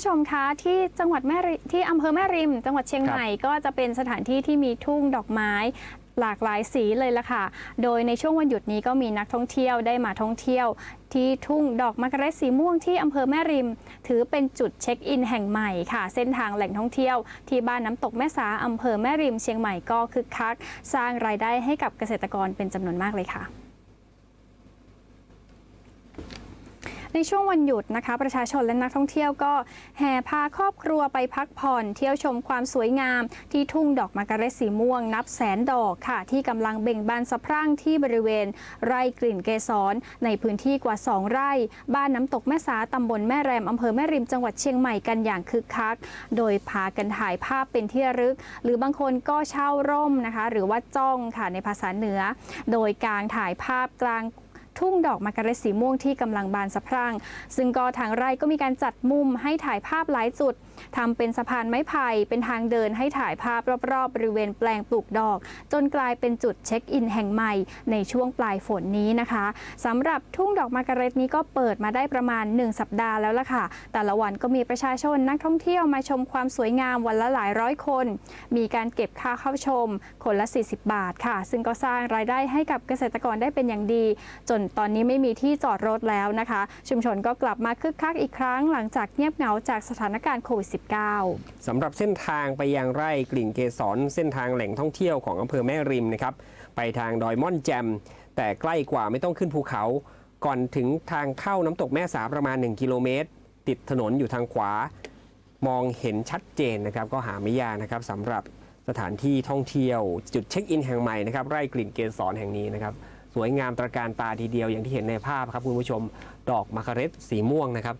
ผู้ชมคะที่จังหวัดแม่ริที่อำเภอแม่ริม จังหวัดเชียงใหม่ก็จะเป็นสถานที่ที่มีทุ่งดอกไม้หลากหลายสีเลยล่ะค่ะ โดยในช่วงวันหยุดนี้ก็มีนักท่องเที่ยวได้มาท่องเที่ยว ที่ทุ่งดอกมะกะเร็ดสีม่วงที่อำเภอแม่ริม ถือเป็นจุดเช็คอินแห่งใหม่ค่ะ เส้นทางแหล่งท่องเที่ยว ที่บ้านน้ำตกแม่สาอำเภอแม่ริม เชียงใหม่ก็คึกคัก สร้างรายได้ให้กับเกษตรกรเป็นจำนวนมากเลยค่ะ ในช่วงวันหยุดนะคะ ประชาชนและนักท่องเที่ยวก็แห่พาครอบครัวไปพักผ่อน เที่ยวชมความสวยงาม ที่ทุ่งดอกมะกะเร็ดสีม่วง นับแสนดอกค่ะ ที่กำลังเบ่งบานสะพรั่งที่บริเวณ ไร่กลิ่นเกสร ในพื้นที่กว่า 2 ไร่ บ้านน้ำตกแม่สาตำบลแม่แรมอำเภอแม่ริมจังหวัดเชียงใหม่กันอย่างคึกคัก โดยพากันถ่ายภาพเป็นที่ระลึก หรือบางคนก็เช่าร่มนะคะ หรือว่าจ้องค่ะในภาษาเหนือ โดยการถ่ายภาพกลาง ทุ่งดอกมะกะเร็ดสีม่วงที่กำลังบานสะพรั่ง ซึ่งก็ทางไร่ก็มีการจัดมุมให้ถ่ายภาพหลายจุดทำเป็นสะพานไม้ไผ่เป็นทางเดินให้ถ่ายภาพรอบๆ บริเวณแปลงปลูกดอก จนกลายเป็นจุดเช็คอินแห่งใหม่ในช่วงปลายฝนนี้นะคะสำหรับทุ่งดอกมะกะเร็ดนี้ก็เปิดมาได้ประมาณ 1 สัปดาห์แล้วล่ะค่ะ แต่ละวันก็มีประชาชนนักท่องเที่ยวมาชมความสวยงามวันละหลายร้อยคน มีการเก็บค่าเข้าชม คนละ 40 บาทค่ะ ซึ่งก็สร้างรายได้ให้กับเกษตรกรได้เป็นอย่างดี จนตอนนี้ไม่มีที่จอดรถแล้วนะคะ ชุมชนก็กลับมาคึกคักอีกครั้งหลังจากเงียบเหงาจากสถานการณ์โควิด -19 สำหรับเส้นทางไปยังไร่กลิ่นเกสรเส้นทางแหล่งท่องเที่ยวของอำเภอแม่ริมนะครับไปทางดอยม่อนแจม แต่ใกล้กว่าไม่ต้องขึ้นภูเขา ก่อนถึงทางเข้าน้ำตกแม่สาประมาณ 1 กิโลเมตร ติดถนนอยู่ทางขวา มองเห็นชัดเจนนะครับ ก็หาไม่ยากนะครับสำหรับสถานที่ท่องเที่ยว จุดเช็คอินแห่งใหม่นะครับไร่กลิ่นเกสรแห่งนี้นะครับ สวยงามตระการตาทีเดียวอย่างที่เห็นในภาพครับคุณผู้ชม ดอกมะคเร็ดสีม่วงนะครับก็